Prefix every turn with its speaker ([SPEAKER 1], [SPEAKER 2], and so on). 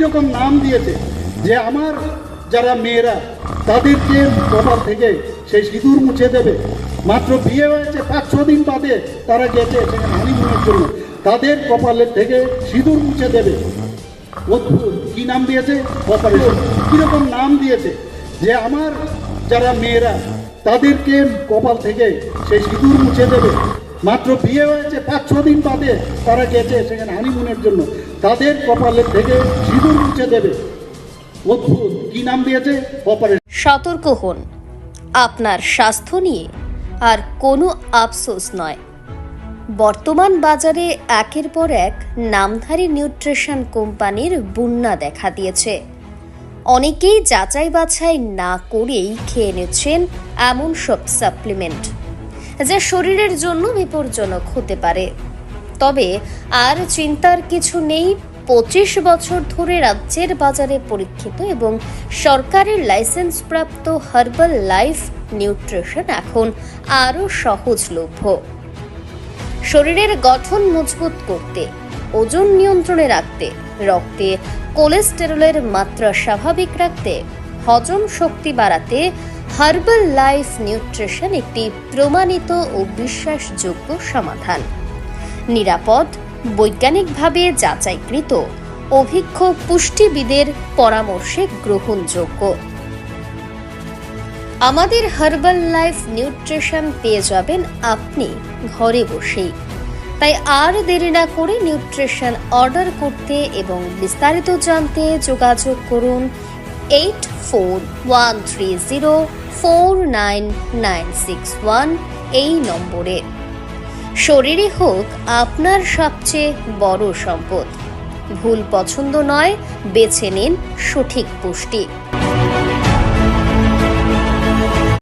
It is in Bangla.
[SPEAKER 1] কীরকম নাম দিয়েছে যে আমার যারা মেয়েরা, তাদেরকে কপাল থেকে সেই সিঁদুর মুছে দেবে। মাত্র বিয়ে হয়েছে পাঁচ, ছ দিন বাদে তারা গেছে সেখানে হানিমুনের জন্য। তাদের কপালের থেকে সিঁদুর মুছে দেবে। অদ্ভুত। কি নাম দিয়েছে? অপারেশন কীরকম নাম দিয়েছে যে আমার যারা মেয়েরা, তাদেরকে কপাল থেকে সেই সিঁদুর মুছে দেবে। মাত্র বিয়ে হয়েছে পাঁচ, ছ দিন বাদে তারা গেছে সেখানে হানিমুনের জন্য। তাদের কপালের থেকে সিঁদুর মুছে দেবে। অদ্ভুত, কি নাম দিয়েছে? অপারেশন।
[SPEAKER 2] সতর্ক হন। আপনার স্বাস্থ্য নিয়ে আর কোনো আফসোস নয়। বর্তমান বাজারে একের পর এক নামধারী নিউট্রিশন কোম্পানির বন্যা দেখা দিয়েছে। অনেকেই যাচাই বাছাই না করেই খেয়ে নিচ্ছেন এমন সব সাপ্লিমেন্ট, যা শরীরের জন্য বিপজ্জনক হতে পারে। তবে আর চিন্তার কিছু নেই। পঁচিশ বছর ধরে রাজ্যের বাজারে পরীক্ষিত এবং সরকারের লাইসেন্সপ্রাপ্ত হার্বাল লাইফ নিউট্রিশন এখন আরও সহজলভ্য। শরীরের গঠন মজবুত করতে, ওজন নিয়ন্ত্রণে রাখতে, রক্তে কোলেস্টেরলের মাত্রা স্বাভাবিক রাখতে, হজম শক্তি বাড়াতে হার্বাল লাইফ নিউট্রিশন একটি প্রমাণিত ও বিশ্বাসযোগ্য সমাধান। নিরাপদ, বৈজ্ঞানিকভাবে যাচাইকৃত, অভিজ্ঞ পুষ্টিবিদের পরামর্শে গ্রহণযোগ্য। আমাদের হার্বাল লাইফ নিউট্রিশন পেয়ে যাবেন আপনি ঘরে বসেই। তাই আর দেরি না করে নিউট্রিশন অর্ডার করতে এবং বিস্তারিত জানতে যোগাযোগ করুন eight four one three zero four nine nine six one এই নম্বরে। শরীরে হোক আপনার সবচেয়ে বড় সম্পদ। ভুল পছন্দ নয় বেছে নিন সঠিক পুষ্টি।